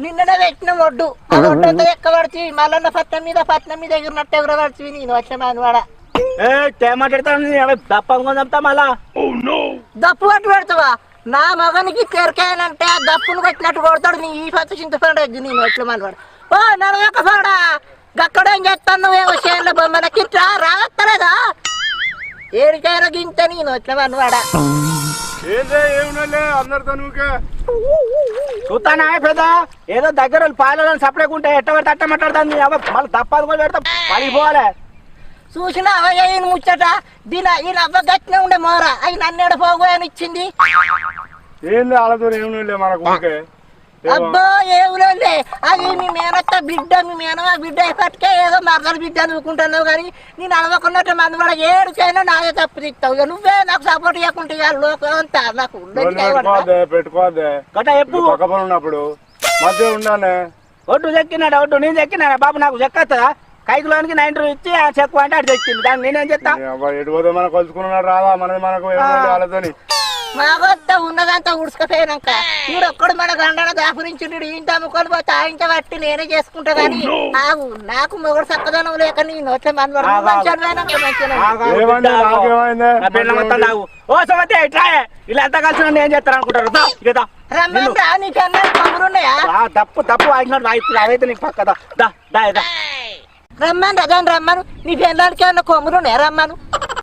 నిన్ననే పెట్టిన ఒడ్డు ఆ ఒడ్డు అంతా ఎక్కబడిచి మళ్ళన్న పట్నం మీద పట్నం మీద ఎగిరినట్టు ఎగురబడిచి నేను వచ్చే మన్ను వాడ ఏ తేమాట్లాడతాను దప్పంగా చంపుతా మళ్ళా. దప్పు పట్టు పెడతావా? నా మగనికి తెరకాయనంటే ఆ దప్పును కొట్టినట్టు కొడతాడు నీ ఈ పచ్చ చింతపండు ఎగ్గు నేను ఎట్లా మనవాడు ఓ నడవక పాడా. గక్కడేం చేస్తాను నువ్వేమో చేనుల బొమ్మలకి రావత్తలేదా? ఏడికైనా గింత నేను ఎట్లా మనవాడా ఏందే చూస్తానా పెద్ద దగ్గర పాలలో సపరేకుంటే ఎట్ట పడితే అట్ట మాట్లాడుతుంది మళ్ళీ తప్పదు కూడా పెడతా. పడిపోవాలి చూసిన అవయ్య ముచ్చట? దీని ఈయన అవ్వ గట్టిన ఉండే మోర అవి నన్ను పోగు అని ఇచ్చింది వాళ్ళతో ఏమన్నా మనకు అబ్బో ఏవులోలే అది మీ మేనత్త బిడ్డ మీ మేనమా బిడ్డ ఇప్పటికే ఏదో మరదల బిడ్డ అనుకుంటున్నావు కానీ నేను అడవకున్నట్టు మంది కూడా ఏడుకైనా నాదే తప్పు తిస్తావు. నువ్వే నాకు సపోర్ట్ చేయకుంటే లోకం అంతా నాకు ఉండదు పెట్టుకోవద్దే పెట్టుకోవద్దే. గట్ట ఎప్పు నువ్వు పక్క పని ఉన్నప్పుడు మధ్య ఉండాలి ఒడ్డు చెక్కినాడు ఒడ్డు నేను చెక్కినా బాబు నాకు చెక్కత్తదా కైకులోనికి నైన్ రూ ఇచ్చి ఆ చెక్కు అంటే అటు చెక్కింది దాన్ని నేనేం చెప్తా ఎటు పోతే మనం కలుసుకున్నాడు రాదా? మనది మనకు ఏమన్నా మాకొత్త ఉన్నదంతా ఉడుచుకపోయినాక వీడు ఒక్కడు మన గండన దాపురించుడు ఇంత అమ్ముకొని పోతే ఆయన బట్టి నేనే చేసుకుంటా కానీ నాకు నాకు మొగడు చక్కదనం లేక నేను నా. ఓ సమతే ఇట్లా ఇలా ఎంత కలిసి నన్ను ఏం చేస్తారు అనుకుంటారు? నీకన్నా తప్పు తప్పు అవైతే నీకు పక్క దా. దా దా దా. రమ్మను రమ్మను? నీ పిల్లలకి ఏమన్నా కొమ్ములు ఉన్నాయా? రమ్మను.